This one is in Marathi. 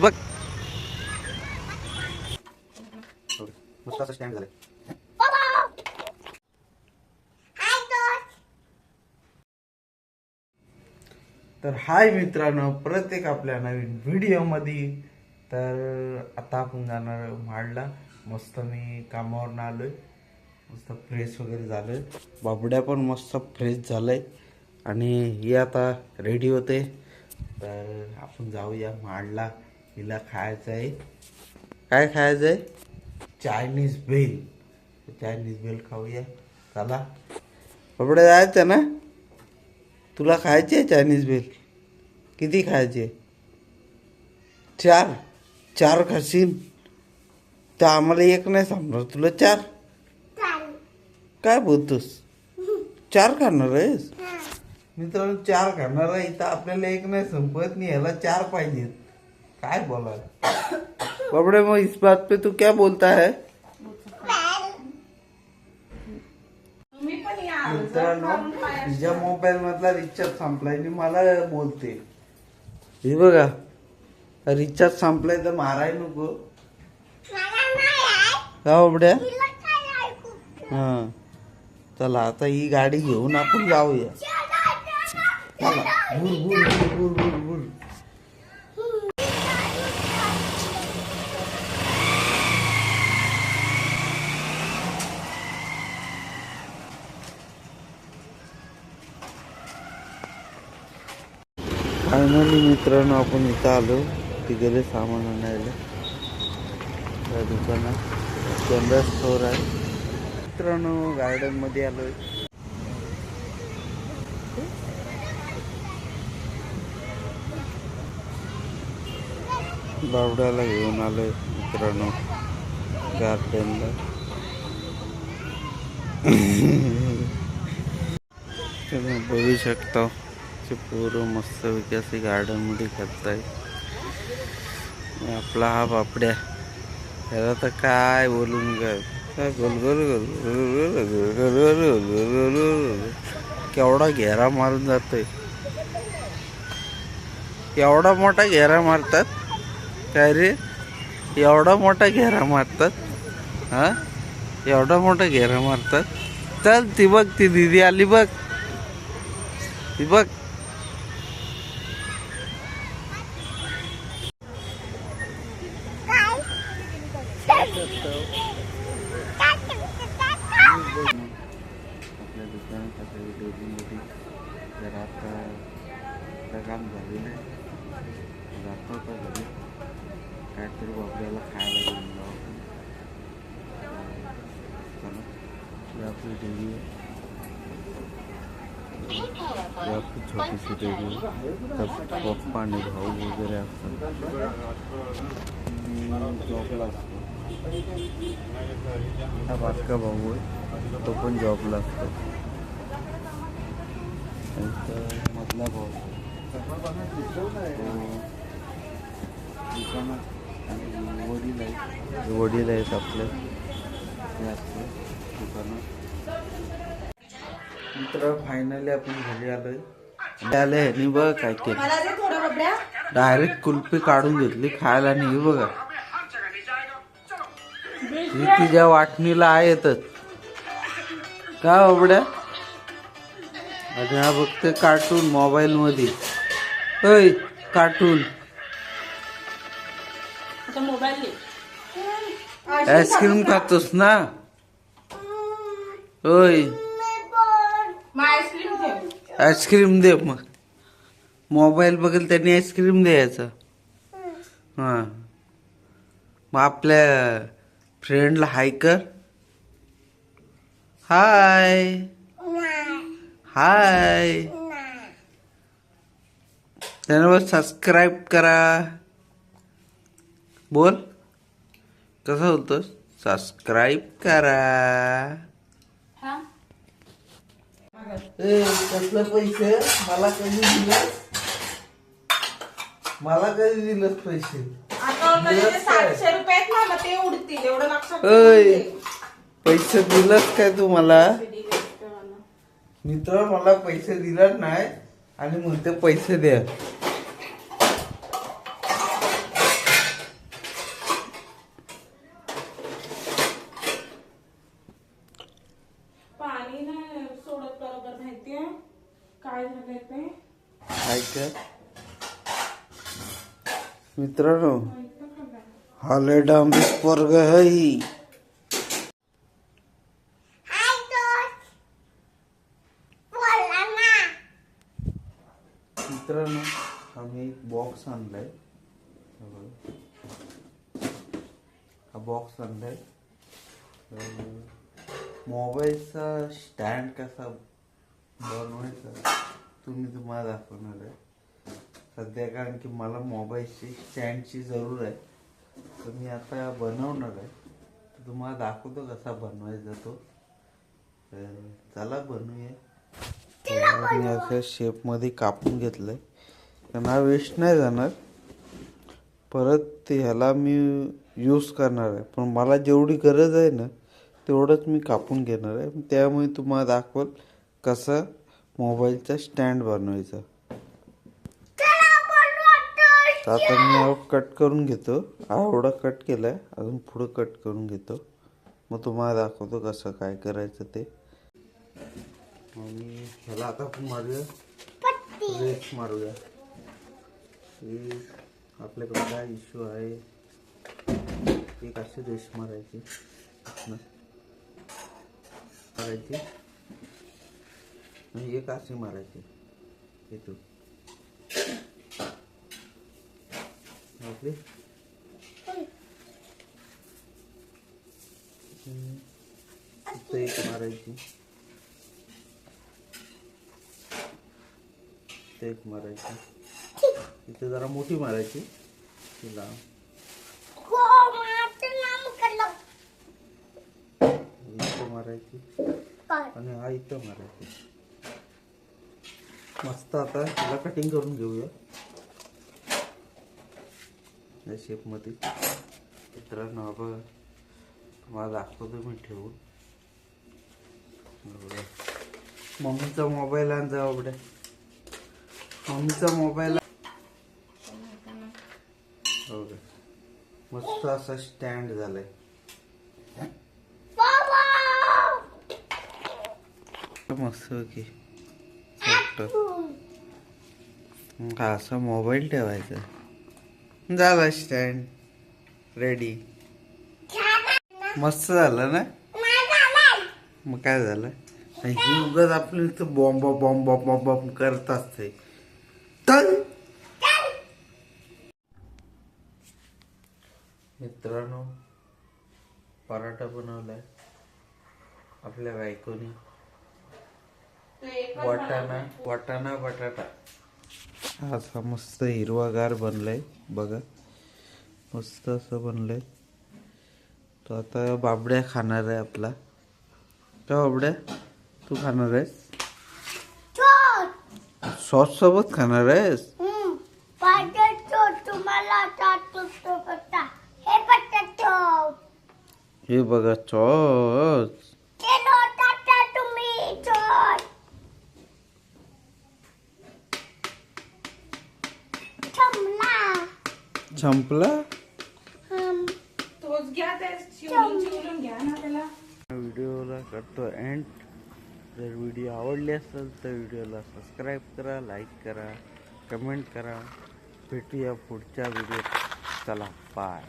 बघ. मस्त असं स्टँड झालं तर हाय मित्रांनो परत एक आपल्या नवीन व्हिडिओमध्ये. तर आता आपण जाणार आहे म्हाडला. मस्त मी कामावरून आलोय. मस्त फ्रेश वगैरे झालोय. बाबड्या पण मस्त फ्रेश झालंय. आणि ही आता रेडी होते. तर आपण जाऊया म्हाडला हिला खायचं आहे. काय खायचं आहे? चायनीज भेल चायनीज भेल खाऊया. चला. बाबड्या जायचं ना? तुला खायची आहे चायनीज भेल किती खायची चार. चार खाशील? तर आम्हाला एक नाही सांगणार तुला चार? काय बोलतोस? चार खाणार आहेस? मित्रांनो चार खाणार आहे इथं आपल्याला एक नाही संपत नाही याला चार पाहिजेत. काय बोला बाबडे मग इस बात पे तू क्या बोलता है? मित्रांनो तिच्या मोबाईल मधला रिचार्ज संपलाय आणि मला बोलते. हे बघा रिचार्ज संपलाय तर माराय नको. का बाबड्या? हा. चला आता ही गाडी घेऊन आपण जाऊया. फायनली मित्रांनो आपण इथं आलो. तिकडे सामान आणायला. त्या दुकानात. जनरल स्टोर आहे. मित्रांनो गार्डनमध्ये आलोय. बावड्याला घेऊन आले मित्रांनो गार्डनला तुम्ही बघू शकता ते पोरं मस्त विकासी गार्डनमध्ये खेळताय आहे आपला हा बापड्या ह्याला तर काय बोलून काय काय गोलगोल गोल केवढा घेरा मारून जातोय केवढा मोठा घेरा मारतात काय रे? एवढा मोठा घेरा मारतात? हां? एवढा मोठा घेरा मारतात? चल ती बघ ती दिदी आली बघ. ती बघ. आपल्या दुकानात आता मोठी जर आता काम झाली. नाही जातो आता घरी काहीतरी आपल्याला खायला घेऊन जाऊ आपली डेअरी आहे आपली छोटीशी डेअरी पप्पा आणि भाऊ वगैरे असतात. जॉबला असतो. हा बारका भाऊ आहे. तो पण जॉबला असतो. मधला भाऊ. दुकानात आणि वडील आहेत वडील आहेत आपले मित्र फायनली आपण घरी आलोय. आले ह्यानी बघ काय केलं. मला दे थोडं बबड्या डायरेक्ट कुल्फी काढून घेतली खायला आणि हे बघा. ही तिच्या वाटणीला आहेतच का बाबड्या आणि हा बघते कार्टून मोबाईल मध्ये कार्टून. आईस्क्रीम खातोस ना? होय. आईस्क्रीम दे. मग. मोबाईल बघेल त्यांनी आईस्क्रीम द्यायचं. हां. मग आपल्या फ्रेंडला हाय कर. हाय हाय त्यावर सबस्क्राईब करा. बोल. कसं होतं सबस्क्राईब करा. हा? ए कसलं पैसे? मला कधी दिलंस? मला कधी दिलंस पैसे? सातशे रुपये आहेत ना मग ते उडतील एवढं लक्षात. ठेव. पैसे दिलंस काय तू मला. मित्र मला पैसे दिलाच नाही आणि म्हणते पैसे द्या पाणी ना सोडत बरोबर माहितीये काय झालंय ते ऐका मित्रांनो माहीत का काय? हा लय डांबीस पोरग मित्रांनो आम्ही एक बॉक्स आणलाय. हा बॉक्स आणलाय. मोबाईलचा स्टँड कसा बनवायचा? तुम्ही तुम्हाला दाखवणार आहे. सध्या कारण की मला मोबाईलची स्टँडची जरूर आहे. तर मी आता बनवणार आहे. तर तुम्हाला दाखवतो कसा बनवायचा तो. तर चला बनवूया. मी असं शेपमध्ये कापून घेतलंय. कारण हा वेस्ट नाही जाणार. परत ते ह्याला मी यूज करणार आहे. पण मला जेवढी गरज आहे ना तेवढंच मी कापून घेणार आहे. त्यामुळे तुम्हाला दाखवल कसं मोबाईलचा स्टँड बनवायचा. तर आता मी हा कट करून घेतो. हा एवढा कट केलाय अजून पुढं कट करून घेतो. मग तुम्हाला दाखवतो कसं काय करायचं ते. आणि ह्याला आता आपण मारूया. रेस मारूया. आपल्याकडे काय इश्यू आहे? एक अशी रेस मारायची? इथनं. मारायची आणि एक अशी मारायची. इथं एक मारायची. एक मारायची. इथे जरा मोठी मारायची. तिला. इथं मारायची. आणि हा इथं मारायची. मस्त आता तिला कटिंग करून घेऊया. या शेपमध्ये मित्रांनो बघा. तुम्हाला दाखवतो मी ठेवून. मम्मीचा मोबाईल आण जा बाबड्या मम्मीचा मोबाईल हो का? मस्त असा स्टँड झालाय. मस्त ओके असं मोबाईल ठेवायचा. झाला स्टँड. रेडी मस्त झालं ना? मग काय झालं? आणि ही उगाच आपलं इथं बॉम्ब बॉम्ब बॉम्ब बॉम्ब करत असते तर मित्रांनो पराठा बनवलाय. आपल्या बायकोनी. वाटाणा वाटाणा बटाटा. असा मस्त हिरवागार बनलाय बघा. मस्त असं बनलंय. तो आता बाबड्या खाणार आहे आपला. का बाबड्या? तू खाणार आहेस? सॉस सोबत खाणार आहेस? हे हे बघा सॉस ते टाटा तुम्ही चोर थांबला संपला? हम. तोच घ्या ते शिवून शिवून घ्या ना त्याला. व्हिडिओला करतो एंड जर व्हिडिओ आवडली असेल तर व्हिडिओला सबस्क्राईब करा लाईक करा कमेंट करा. भेटूया पुढच्या व्हिडिओ चला बाय